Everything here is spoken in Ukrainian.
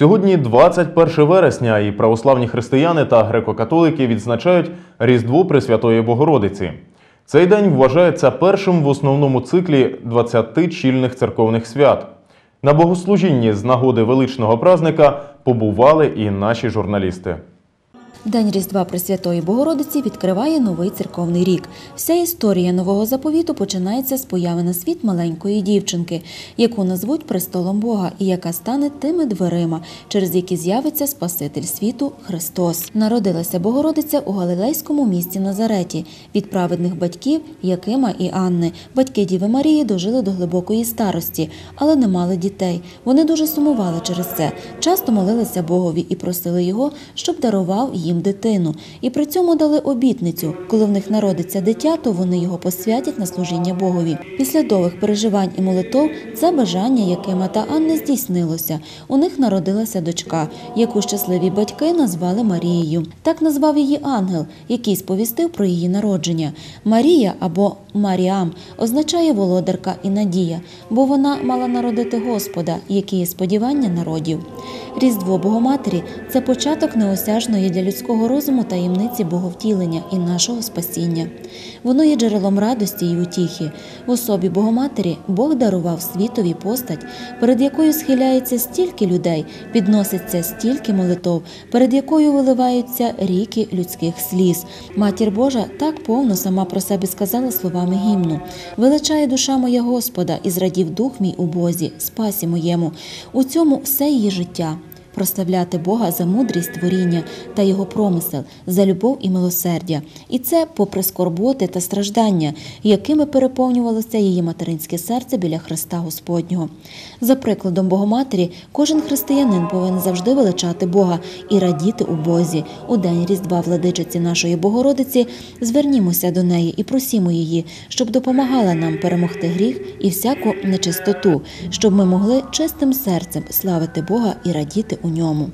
Сьогодні 21 вересня, і православні християни та греко-католики відзначають Різдво Пресвятої Богородиці. Цей день вважається першим в основному циклі 20 чільних церковних свят. На богослужінні з нагоди величного празника побували і наші журналісти. День Різдва Пресвятої Богородиці відкриває новий церковний рік. Вся історія нового заповіту починається з появи на світ маленької дівчинки, яку назвуть престолом Бога, і яка стане тими дверима, через які з'явиться Спаситель світу Христос. Народилася Богородиця у галилейському місті Назареті від праведних батьків Якима і Анни. Батьки Діви Марії дожили до глибокої старості, але не мали дітей. Вони дуже сумували через це. Часто молилися Богові і просили його, щоб дарував їм дитину. І при цьому дали обітницю: коли в них народиться дитя, то вони його посвятять на служіння Богові. Після довгих переживань і молитов це бажання Якима та Анни здійснилося. У них народилася дочка, яку щасливі батьки назвали Марією. Так назвав її ангел, який сповістив про її народження. Марія або Маріам означає володарка і надія, бо вона мала народити Господа, який є сподівання народів. Різдво Богоматері це початок неосяжної для людського розуму таємниці Боговтілення і нашого спасіння. Воно є джерелом радості і утіхи. В особі Богоматері Бог дарував світові постать, перед якою схиляється стільки людей, підноситься стільки молитов, перед якою виливаються ріки людських сліз. Матір Божа так повно сама про себе сказала словами гімну: величає душа моя Господа, і зрадів дух мій у Бозі, спасі моєму. У цьому все її життя. Прославляти Бога за мудрість творіння та його промисел, за любов і милосердя, і це попри скорботи та страждання, якими переповнювалося її материнське серце біля Христа Господнього. За прикладом Богоматері, кожен християнин повинен завжди величати Бога і радіти у Бозі. У день Різдва владичиці нашої Богородиці звернімося до неї і просімо її, щоб допомагала нам перемогти гріх і всяку нечистоту, щоб ми могли чистим серцем славити Бога і радіти у ньому.